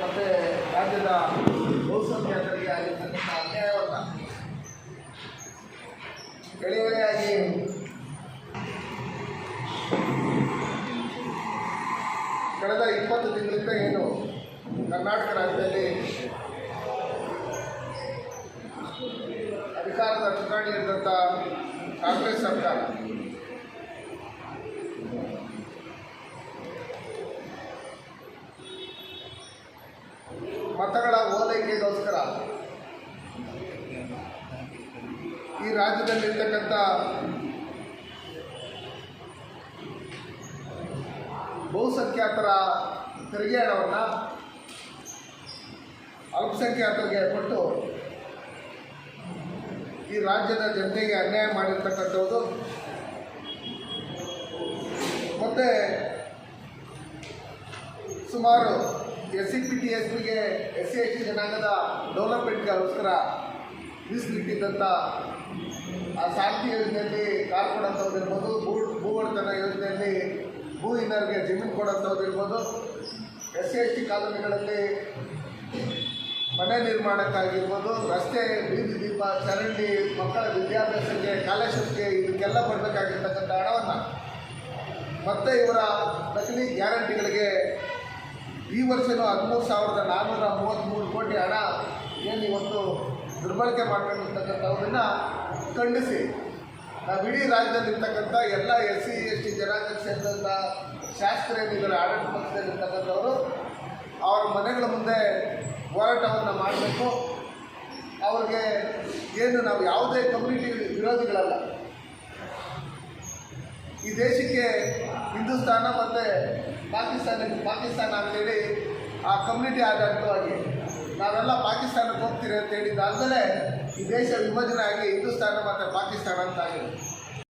ಮತ್ತೆ ರಾಜ್ಯದ ಬಹುಸಂಖ್ಯಾತರಿಗೆ ಆಗಿರ್ತಕ್ಕಂಥ ಅನ್ಯಾಯವನ್ನು ಎಳೆ ಕಳೆದ ಇಪ್ಪತ್ತು ತಿಂಗಳಿಂದ ಏನು ಕರ್ನಾಟಕ ರಾಜ್ಯದಲ್ಲಿ ಅಧಿಕಾರದ ಚುನಾವಣೆ ಇದ್ದಂಥ ಕಾಂಗ್ರೆಸ್ ಸರ್ಕಾರ ಮತಗಳ ಓಲೈಕೆಗೋಸ್ಕರ ಈ ರಾಜ್ಯದಲ್ಲಿರ್ತಕ್ಕಂಥ ಬಹುಸಂಖ್ಯಾತರ ತೆರಿಗೆ ಹಣವನ್ನು ಅಲ್ಪಸಂಖ್ಯಾತರಿಗೆ ಕೊಟ್ಟು ಈ ರಾಜ್ಯದ ಜನತೆಗೆ ಅನ್ಯಾಯ ಮಾಡಿರ್ತಕ್ಕಂಥದ್ದು. ಮತ್ತು ಸುಮಾರು S C P T S ಪಿಗೆ ಎಸ್ ಸಿ ಎಸ್ ಟಿ ಜನಾಂಗದ ಡೆವಲಪ್ಮೆಂಟ್ಗೋಸ್ಕರ ಮೀಸಲಿಟ್ಟಿದ್ದಂಥ ಆ ಶಾಂತಿ ಯೋಜನೆಯಲ್ಲಿ ಕಾರ್ ಕೊಡೋಂಥದ್ದು ಇರ್ಬೋದು, ಭೂ ಒಡೆತನ ಯೋಜನೆಯಲ್ಲಿ ಭೂ ಇನ್ನರ್ಗೆ ಜಮೀನು ಕೊಡೋಂಥದ್ದು ಇರ್ಬೋದು. ಎಸ್ ಸಿ ಎಸ್ ಟಿ ಕಾಲೋನಿಗಳಲ್ಲಿ ಮನೆ ನಿರ್ಮಾಣಕ್ಕಾಗಿರ್ಬೋದು, ರಸ್ತೆ, ಬೀದಿ, ದೀಪ, ಚರಂಡಿ, ಮಕ್ಕಳ ವಿದ್ಯಾಭ್ಯಾಸಕ್ಕೆ ಕಾಲೇಶಕ್ಕೆ ಇದಕ್ಕೆಲ್ಲ ಬರಬೇಕಾಗಿರ್ತಕ್ಕಂಥ ಹಣವನ್ನು ಮತ್ತೆ ಇವರ ನಕಲಿ ಗ್ಯಾರಂಟಿಗಳಿಗೆ ಈ ವರ್ಷನೂ ಹದಿಮೂರು ಸಾವಿರದ ನಾನ್ನೂರ ಮೂವತ್ತ್ಮೂರು ಕೋಟಿ ಹಣ ಏನು ಇವತ್ತು ದುರ್ಬಳಕೆ ಮಾಡ್ಕೊಂಡಿರ್ತಕ್ಕಂಥವ್ರನ್ನ ಖಂಡಿಸಿ. ನಾವು ಇಡೀ ರಾಜ್ಯದಲ್ಲಿರ್ತಕ್ಕಂಥ ಎಲ್ಲ ಎಸ್ ಸಿ, ಎಸ್ ಟಿ, ಜನಾಂಗ ಸೇರಿದಂಥ ಶಾಸಕರೇನಿದ್ದಾರೆ ಆಡಳಿತ ಪಕ್ಷದಲ್ಲಿರ್ತಕ್ಕಂಥವರು ಅವ್ರ ಮನೆಗಳ ಮುಂದೆ ಹೋರಾಟವನ್ನು ಮಾಡಬೇಕು. ಅವ್ರಿಗೆ ಏನು ನಾವು ಯಾವುದೇ ಕಮ್ಯುನಿಟಿ ವಿರೋಧಿಗಳಲ್ಲ. ಈ ದೇಶಕ್ಕೆ ಹಿಂದೂಸ್ತಾನ ಮತ್ತು ಪಾಕಿಸ್ತಾನ ಪಾಕಿಸ್ತಾನ ಅಂತೇಳಿ ಆ ಕಮ್ಯುನಿಟಿ ಆಧಾರಿತವಾಗಿ ನಾವೆಲ್ಲ ಪಾಕಿಸ್ತಾನಕ್ಕೆ ಹೋಗ್ತೀರಿ ಅಂತ ಹೇಳಿದ್ದಾದಮೇಲೆ ಈ ದೇಶ ವಿಭಜನೆ ಆಗಿ ಹಿಂದೂಸ್ತಾನ ಮತ್ತು ಪಾಕಿಸ್ತಾನ ಅಂತ ಆಗಿದೆ.